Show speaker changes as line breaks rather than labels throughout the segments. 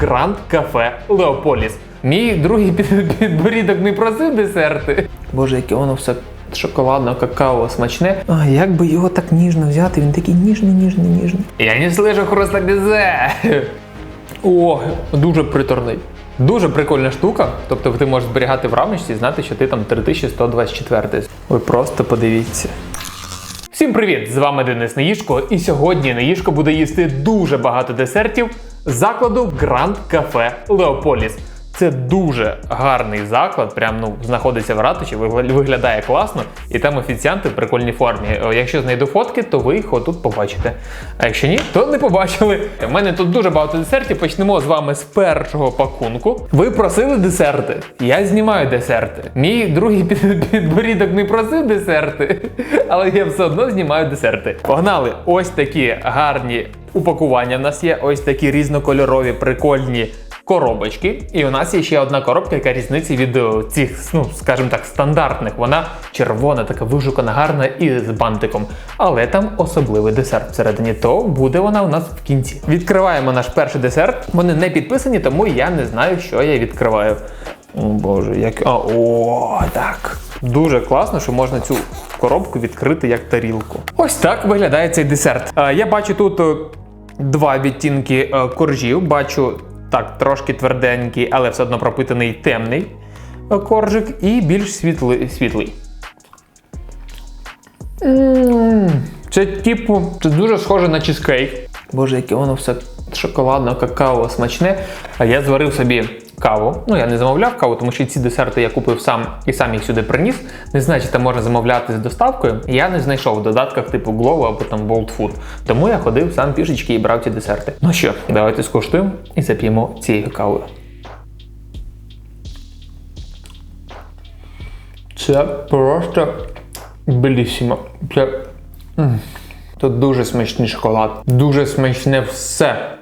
Гранд Кафе Леополіс. Мій другий під- підборідок не просив десерти. Боже, яке воно все шоколадно, какао, смачне. А як би його так ніжно взяти? Він такий ніжний, ніжний, ніжний. Я не слышу хруста безе. О, дуже приторний. Дуже прикольна штука. Тобто ти можеш зберігати в рамочці і знати, що ти там 3124. Ви просто подивіться. Всім привіт! З вами Денис Неїшко, і сьогодні Неїшко буде їсти дуже багато десертів закладу Гранд Кафе Леополіс. Це дуже гарний заклад, прям ну знаходиться в ратуші, вигля- виглядає класно, і там офіціанти в прикольній формі. Якщо знайду фотки, то ви їх отут побачите. А якщо ні, то не побачили. У мене тут дуже багато десертів. Почнемо з вами з першого пакунку. Ви просили десерти. Я знімаю десерти. Мій другий під- підборідок не просив десерти, але я все одно знімаю десерти. Погнали! Ось такі гарні упакування. В нас є ось такі різнокольорові, прикольні коробочки. І у нас є ще одна коробка, яка різниця від е, цих, ну скажімо так, стандартних. Вона червона, така вишукана, гарна і з бантиком. Але там особливий десерт всередині. То буде вона у нас в кінці. Відкриваємо наш перший десерт. Вони не підписані, тому я не знаю, що я відкриваю. О Боже, як. А, о, так. Дуже класно, що можна цю коробку відкрити як тарілку. Ось так виглядає цей десерт. Е, Я бачу тут е, два відтінки коржів. Бачу так, трошки тверденький, але все одно пропитаний темний коржик і більш світлий. світлий. Mm. Це типу, це дуже схоже на чизкейк. Боже, яке воно все шоколадно, какао, смачне. А я зварив собі каву. Ну, я не замовляв каву, тому що ці десерти я купив сам і сам їх сюди приніс. Не знаю, чи там можна замовляти з доставкою. Я не знайшов в додатках типу Glovo або там Bolt Food. Тому я ходив сам пішечки і брав ці десерти. Ну що, давайте скуштуємо і зап'ємо цією кавою. Це просто белісімо. Це Тут дуже смачний шоколад, дуже смачне все.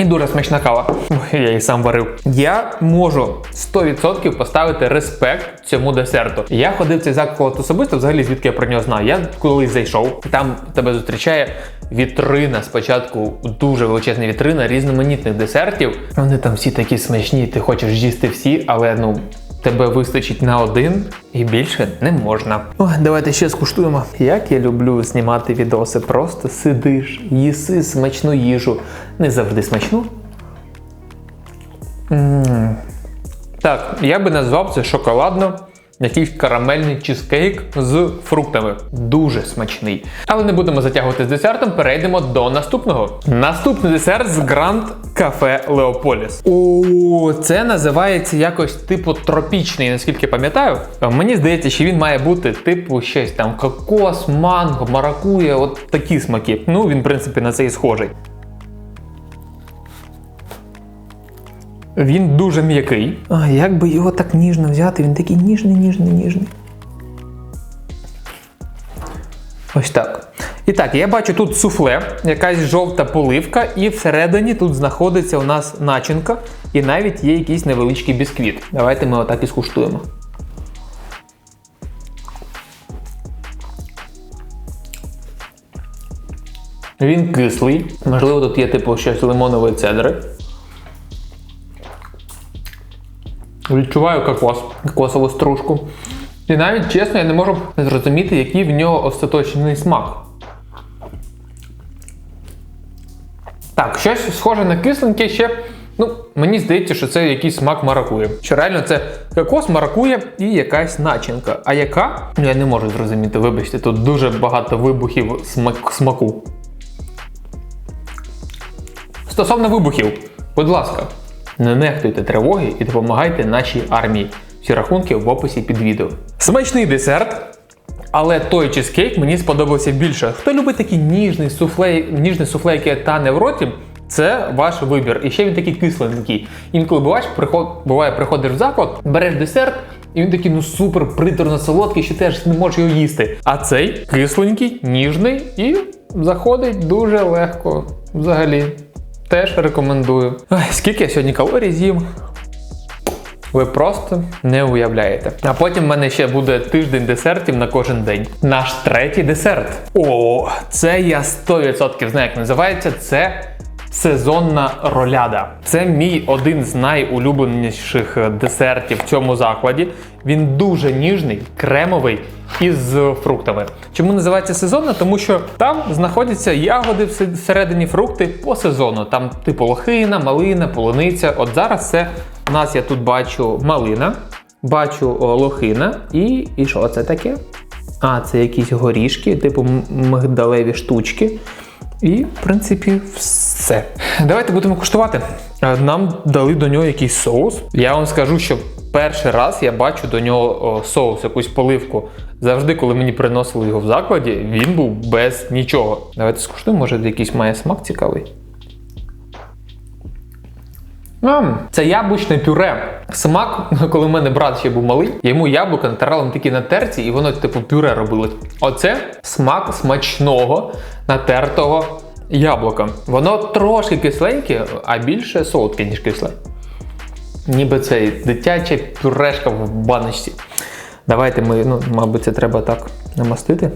І дуже смачна кава. Я її сам варив. Я можу 100% поставити респект цьому десерту. Я ходив цей заклад особисто, взагалі звідки я про нього знаю. Я колись зайшов, там тебе зустрічає вітрина. Спочатку дуже величезна вітрина різноманітних десертів. Вони там всі такі смачні, ти хочеш їсти всі, але ну. Тебе вистачить на один і більше не можна. О, давайте ще скуштуємо. Як я люблю знімати відоси, просто сидиш, їси смачну їжу. Не завжди смачну. м Так, я би назвав це шоколадно. Якийсь карамельний чизкейк з фруктами. Дуже смачний. Але не будемо затягувати з десертом, перейдемо до наступного. Наступний десерт з Гранд Кафе Леополіс. О, це називається якось типу тропічний, наскільки пам'ятаю. Мені здається, що він має бути типу щось там кокос, манго, маракуя, от такі смаки. Ну, він, в принципі, на це і схожий. Він дуже м'який. А як би його так ніжно взяти? Він такий ніжний, ніжний, ніжний. Ось так. І так, я бачу тут суфле, якась жовта поливка, і всередині тут знаходиться у нас начинка, і навіть є якийсь невеличкий бісквіт. Давайте ми отак і скуштуємо. Він кислий. Можливо, тут є типу щось лимонової цедри. Відчуваю кокос, кокосову стружку. І навіть чесно, я не можу зрозуміти, який в нього остаточний смак. Так, щось схоже на кисленьке ще. Ну, мені здається, що це якийсь смак маракує. Що реально це кокос, маракує і якась начинка. А яка? Ну, Я не можу зрозуміти, вибачте, тут дуже багато вибухів смак- смаку. Стосовно вибухів, будь ласка, не нехтуйте тривоги і допомагайте нашій армії. Всі рахунки в описі під відео. Смачний десерт. Але той чизкейк мені сподобався більше. Хто любить такий ніжний суфле, ніжний суфле, яке тане в роті, це ваш вибір. І ще він такий кисленький. Інколи буваєш, приход, буває, приходиш в заклад, береш десерт, і він такий ну супер приторно солодкий, що теж не можеш його їсти. А цей кисленький, ніжний і заходить дуже легко. Взагалі. Теж рекомендую. Ой, скільки я сьогодні калорій з'їм? Ви просто не уявляєте. А потім в мене ще буде тиждень десертів на кожен день. Наш третій десерт. О, це я 100% знаю, як називається. Це сезонна роляда. Це мій один з найулюбленіших е, десертів в цьому закладі. Він дуже ніжний, кремовий і з фруктами. Чому називається сезонна? Тому що там знаходяться ягоди всередині фрукти по сезону. Там типу лохина, малина, полуниця. От зараз це у нас я тут бачу малина, бачу лохина і, і що це таке? А, це якісь горішки, типу мигдалеві штучки. І, в принципі, все. Давайте будемо куштувати. Е, Нам дали до нього якийсь соус. Я вам скажу, що перший раз я бачу до нього соус, якусь поливку. Завжди, коли мені приносили його в закладі, він був без нічого. Давайте скуштуємо, може якийсь має смак цікавий. М, Це яблучне пюре. Смак, коли в мене брат ще був малий, йому яблука натирали тільки на терці, і воно типу пюре робилось. Оце смак смачного натертого яблука. Воно трошки кисленьке, а більше солодке, ніж кисле. Ніби це дитяча пюрешка в баночці. Давайте ми, ну, мабуть, це треба так намастити.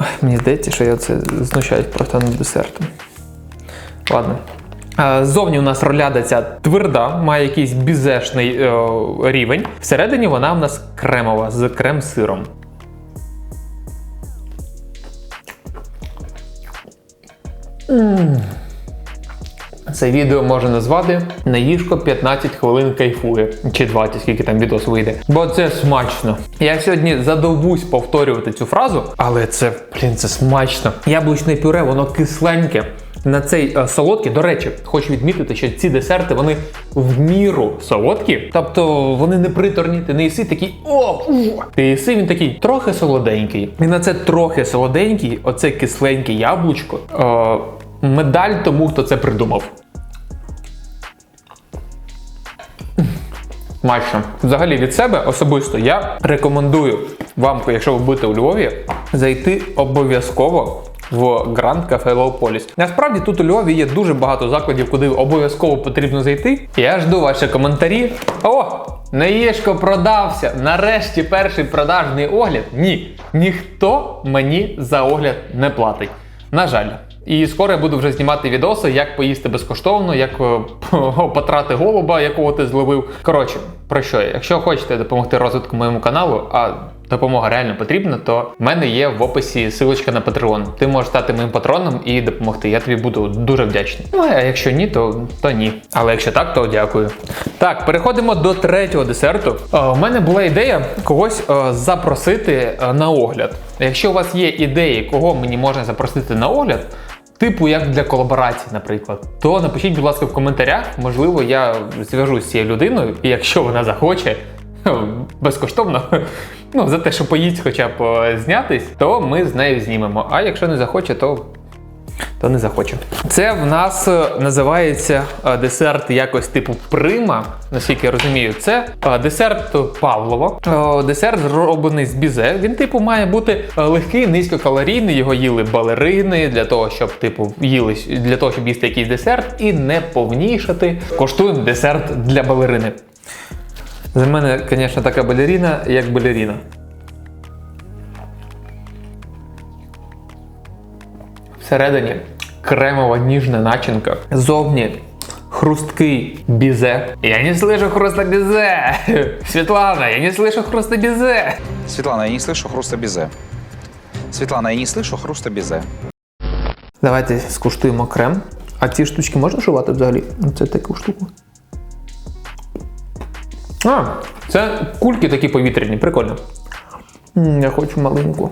Ой, мені здається, що я це знущаюсь просто над десертом. Ладно. Ззовні у нас роляда ця тверда, має якийсь бізешний е, рівень. Всередині вона у нас кремова з крем-сиром. Це відео можна назвати Наїжко 15 хвилин кайфує. Чи 20, скільки там відос вийде. Бо це смачно. Я сьогодні задовбусь повторювати цю фразу, але це, блін, це смачно. Яблучне пюре, воно кисленьке. На цей е, солодкий, до речі, хочу відмітити, що ці десерти вони в міру солодкі, тобто вони не приторні, ти не їси такий о, ух!» ти їси він такий трохи солоденький. І на це трохи солоденький, оце кисленьке яблучко. Е, медаль тому, хто це придумав. Смачно. Взагалі від себе особисто я рекомендую вам, якщо ви будете у Львові, зайти обов'язково в Гранд Кафе Леополіс. Насправді тут у Львові є дуже багато закладів, куди обов'язково потрібно зайти. Я жду ваші коментарі. О! Наєшко продався! Нарешті перший продажний огляд. Ні, ніхто мені за огляд не платить. На жаль. І скоро я буду вже знімати відоси, як поїсти безкоштовно, як е, потрати голуба, якого ти зловив. Коротше, про що? Якщо хочете допомогти розвитку моєму каналу, а допомога реально потрібна, то в мене є в описі силочка на Patreon. Ти можеш стати моїм патроном і допомогти. Я тобі буду дуже вдячний. Ну а якщо ні, то, то ні. Але якщо так, то дякую. Так, переходимо до третього десерту. Е, У мене була ідея когось е, запросити е, на огляд. Якщо у вас є ідеї, кого мені можна запросити на огляд. Типу, як для колаборації, наприклад, то напишіть, будь ласка, в коментарях. Можливо, я зв'яжусь з цією людиною, і якщо вона захоче безкоштовно, ну за те, що поїсть хоча б е, знятись, то ми з нею знімемо. А якщо не захоче, то. То не захоче. Це в нас е, називається е, десерт якось типу прима, наскільки я розумію. Це е, десерт Павлова. Десерт зроблений з бізе. Він, типу, має бути легкий, низькокалорійний. Його їли балерини для того, щоб типу їли для того, щоб їсти якийсь десерт і не повнішати. Коштуємо десерт для балерини. За мене, звісно, така балерина, як балерина. Всередині кремова ніжна начинка. Зовні хрусткий бізе. Я не слышу хруста бізе. Світлана, я не слышу хруста бізе.
Светлана, я не слышу хруста безе. Светлана, я не слышу хруста безе.
Давайте скуштуємо крем. А ці штучки можна жувати взагалі? Це таку штуку. А, це кульки такі повітряні, прикольно. М, Я хочу маленьку.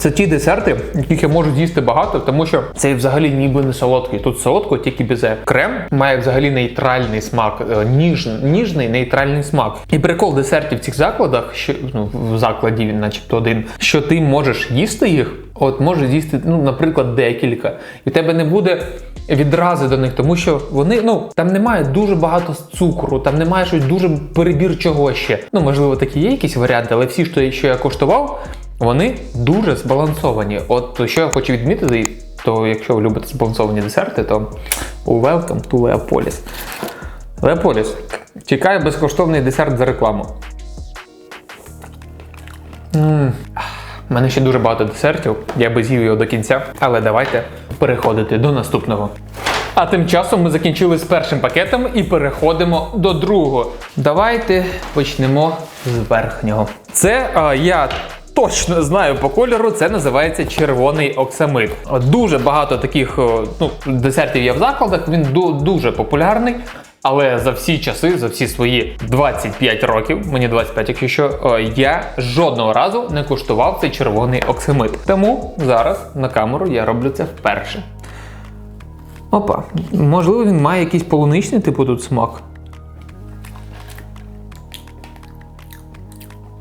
Це ті десерти, яких я можу з'їсти багато, тому що цей взагалі ніби не солодкий. Тут солодко, тільки бізе. Крем має взагалі нейтральний смак, е, ніж, ніжний нейтральний смак. І прикол десертів в цих закладах, що ну, в закладі він, начебто, один, що ти можеш їсти їх, от можеш з'їсти, ну, наприклад, декілька, і в тебе не буде. Відрази до них, тому що вони ну там немає дуже багато цукру, там немає щось дуже перебір чого ще. Ну можливо, такі є якісь варіанти, але всі, що я коштував, вони дуже збалансовані. От що я хочу відмітити, то якщо ви любите збалансовані десерти, то welcome to Leopolis. Leopolis. Чекаю безкоштовний десерт за рекламу. М. У мене ще дуже багато десертів, я би з'їв його до кінця, але давайте переходити до наступного. А тим часом ми закінчили з першим пакетом і переходимо до другого. Давайте почнемо з верхнього. Це а, я точно знаю по кольору, це називається червоний оксамит. Дуже багато таких ну, десертів є в закладах, він дуже популярний. Але за всі часи, за всі свої 25 років, мені 25, якщо що, я жодного разу не куштував цей червоний оксамит. Тому зараз на камеру я роблю це вперше. Опа, можливо, він має якийсь полуничний типу тут смак.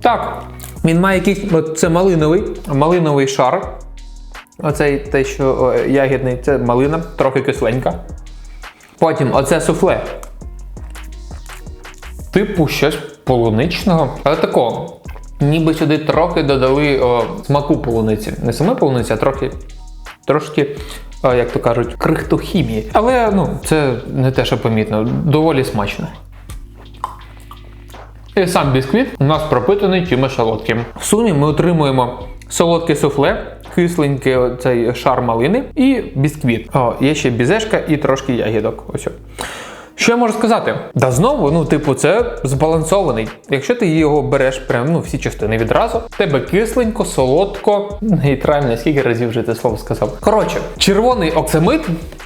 Так, він має якийсь. Це малиновий, малиновий шар. Оцей те, що ягідний, це малина, трохи кисленька. Потім оце суфле. Типу щось полуничного. Але такого. Ніби сюди трохи додали о, смаку полуниці. Не саме полуниці, а трохи. Трошки, о, як то кажуть, крихту хімії. Але ну, це не те, що помітно. Доволі смачно. І сам бісквіт у нас пропитаний чимось солодким. В сумі ми отримуємо солодке суфле, кисленький цей шар малини і бісквіт. О, є ще бізешка і трошки ягідок. Ось. Що я можу сказати? Да знову, ну, типу, це збалансований. Якщо ти його береш прям ну, всі частини відразу, тебе кисленько, солодко, нейтрально, скільки разів вже це слово сказав. Коротше, червоний оксамит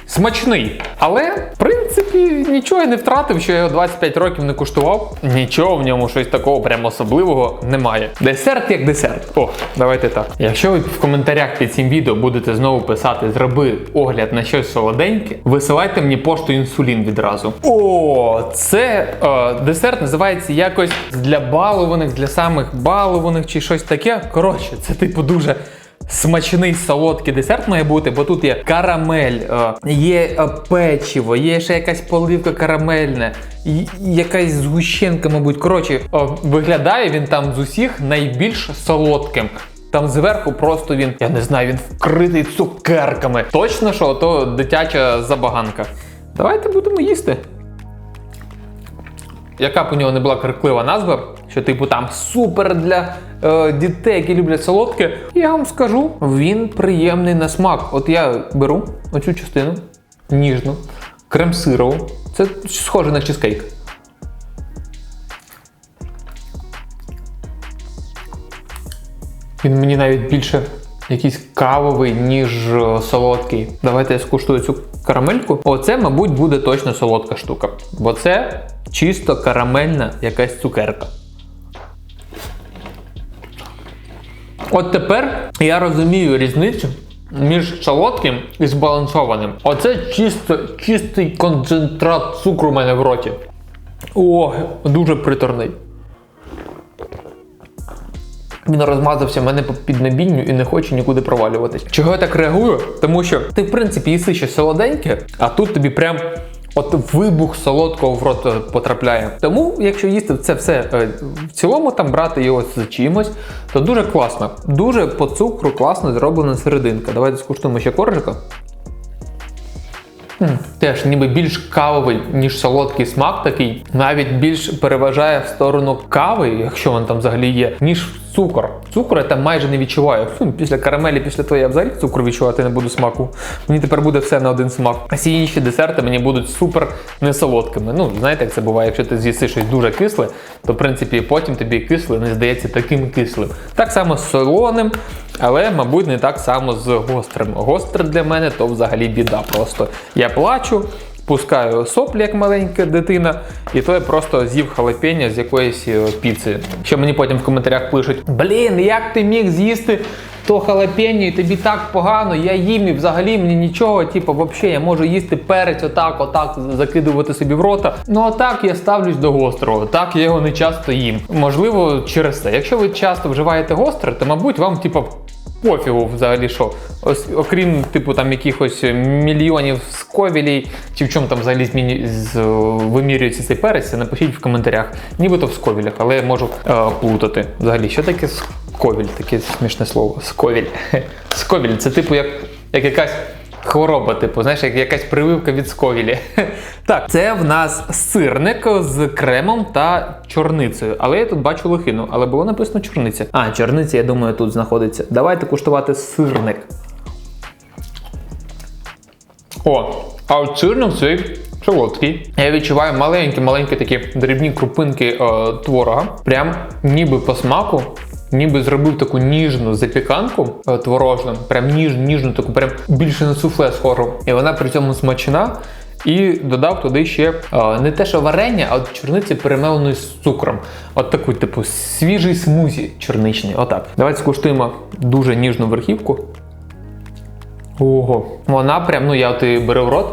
смачний, але в принципі нічого я не втратив, що я його 25 років не куштував. Нічого в ньому щось такого прям особливого немає. Десерт як десерт. О, давайте так. Якщо ви в коментарях під цим відео будете знову писати зроби огляд на щось солоденьке, висилайте мені пошту інсулін відразу. О, це е, десерт називається якось для балованих, для самих балованих чи щось таке. Коротше, це типу дуже. Смачний солодкий десерт має бути, бо тут є карамель, е, є е, печиво, є ще якась поливка карамельна, якась згущенка, мабуть. Коротше, е, виглядає він там з усіх найбільш солодким. Там зверху просто він, я не знаю, він вкритий цукерками. Точно, що то дитяча забаганка. Давайте будемо їсти. Яка б у нього не була криклива назва, що типу там супер для е, дітей, які люблять солодке, я вам скажу, він приємний на смак. От я беру оцю частину ніжну, крем-сирову. Це схоже на чизкейк. Він мені навіть більше якийсь кавовий, ніж е, солодкий. Давайте я скуштую цю карамельку. Оце, мабуть, буде точно солодка штука. Бо це чисто карамельна якась цукерка. От тепер я розумію різницю між солодким і збалансованим. Оце чисто, чистий концентрат цукру у мене в роті. О, дуже приторний. Він розмазався мене по піднебінню і не хоче нікуди провалюватись. Чого я так реагую? Тому що ти, в принципі, їси щось солоденьке, а тут тобі прям от вибух солодкого в рот е, потрапляє. Тому, якщо їсти це все е, в цілому, там брати його з чимось, то дуже класно. Дуже по цукру класно зроблена серединка. Давайте скуштуємо ще коржика. Теж ніби більш кавовий, ніж солодкий смак такий, навіть більш переважає в сторону кави, якщо він там взагалі є, ніж цукор. Цукор я там майже не відчуваю. Фу, після карамелі, після того я взагалі цукру відчувати не буду смаку. Мені тепер буде все на один смак. А всі інші десерти мені будуть супер несолодкими. Ну, знаєте, як це буває, якщо ти з'їси щось дуже кисле, то в принципі потім тобі кисле не здається таким кислим. Так само з солоним, але, мабуть, не так само з гострим. Гостре для мене то взагалі біда. Просто я плачу, пускаю соплі, як маленька дитина, і то я просто з'їв халапеньо з якоїсь е, піци. Що мені потім в коментарях пишуть: Блін, як ти міг з'їсти то халапеньо, і тобі так погано, я їм і взагалі мені нічого, типу, взагалі я можу їсти перець, отак, отак, закидувати собі в рота. Ну а так я ставлюсь до гострого, так я його не часто їм. Можливо, через це. Якщо ви часто вживаєте гостре, то мабуть вам, типу, пофігу взагалі що. Ось, окрім, типу, там якихось мільйонів сковілій, чи в чому там взагалі зміні з, вимірюється цей перець, напишіть в коментарях. Нібито в сковілях, але я можу е, плутати. Взагалі, що таке сковіль? Таке смішне слово. Сковіль. Сковіль це типу як, як якась хвороба, типу, знаєш, як якась прививка від сковілі. Так, це в нас сирник з кремом та чорницею. Але я тут бачу лохину, але було написано чорниця. А, чорниця, я думаю, тут знаходиться. Давайте куштувати сирник. О, а от сирник цей солодкий. Я відчуваю маленькі-маленькі такі дрібні крупинки е, творога. Прям ніби по смаку. Ніби зробив таку ніжну запіканку е, творожну, прям ніж, ніжну, таку прям більше на суфле схожу. І вона при цьому смачна. І додав туди ще е, не те, що варення, а от чорниці перемеленої з цукром. От таку, типу, свіжий смузі чорничний. Отак. Давайте скуштуємо дуже ніжну верхівку. Ого. Вона прям, ну я от її беру в рот.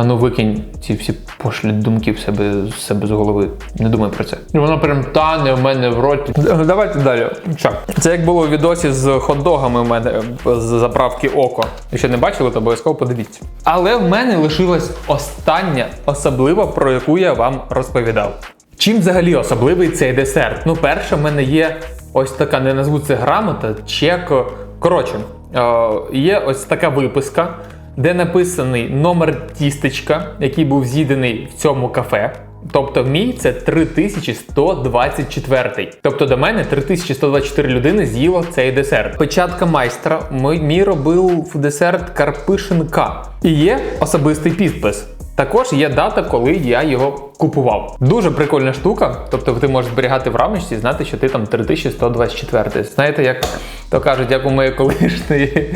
А ну викинь ці всі пошлі думки в себе, з себе з голови. Не думай про це. І вона прям тане в мене в роті. Давайте далі. Що? Це як було у відосі з хот-догами в мене з заправки Око. Якщо не бачили, то обов'язково подивіться. Але в мене лишилась остання особлива, про яку я вам розповідав. Чим взагалі особливий цей десерт? Ну, перше, в мене є ось така, не назву це грамота, чек. Коротше, е, є ось така виписка, де написаний номер тістечка, який був з'їдений в цьому кафе. Тобто мій це 3124. Тобто до мене 3124 людини з'їло цей десерт. Печатка майстра мій, робив десерт Карпишинка. І є особистий підпис. Також є дата, коли я його купував. Дуже прикольна штука. Тобто ти можеш зберігати в рамочці і знати, що ти там 3124. Знаєте, як то кажуть, як у моєї колишньої.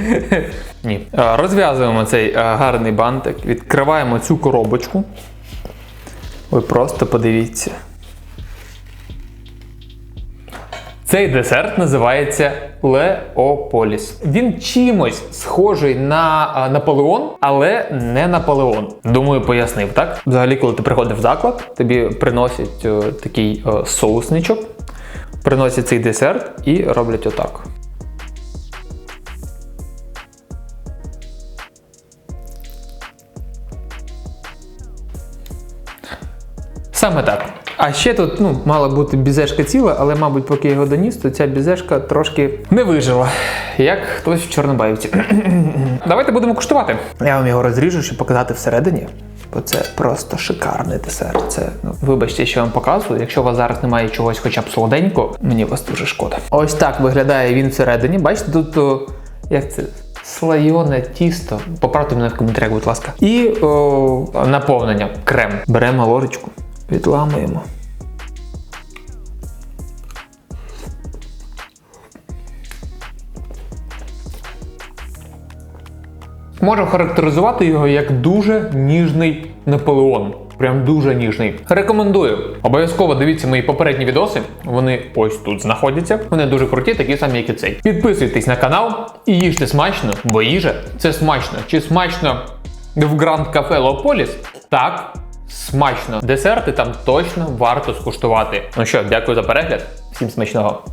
Ні. Е, Розв'язуємо цей е, гарний бантик, відкриваємо цю коробочку. Ви просто подивіться. Цей десерт називається Леополіс. Він чимось схожий на Наполеон, але не Наполеон. Думаю, пояснив, так? Взагалі, коли ти приходиш в заклад, тобі приносять о, такий о, соусничок, приносять цей десерт і роблять отак. Саме так. А ще тут ну, мала бути бізешка ціла, але, мабуть, поки я його доніс, то ця бізешка трошки не вижила, як хтось в Чорнобаївці. Давайте будемо куштувати. Я вам його розріжу, щоб показати всередині. Бо це просто шикарний десерт. Це, ну, вибачте, що я вам показую. Якщо у вас зараз немає чогось хоча б солоденького, мені вас дуже шкода. Ось так виглядає він всередині. Бачите, тут о, як це? Слайоне тісто. Поправте мене в коментарях, будь ласка. І о, наповнення крем. Беремо ложечку, відламуємо. Можу характеризувати його як дуже ніжний Наполеон. Прям дуже ніжний. Рекомендую. Обов'язково дивіться мої попередні відоси. Вони ось тут знаходяться. Вони дуже круті, такі самі, як і цей. Підписуйтесь на канал і їжте смачно, бо їжа це смачно. Чи смачно в Гранд Кафе Леополіс? Так, смачно. Десерти там точно варто скуштувати. Ну що, дякую за перегляд. Всім смачного.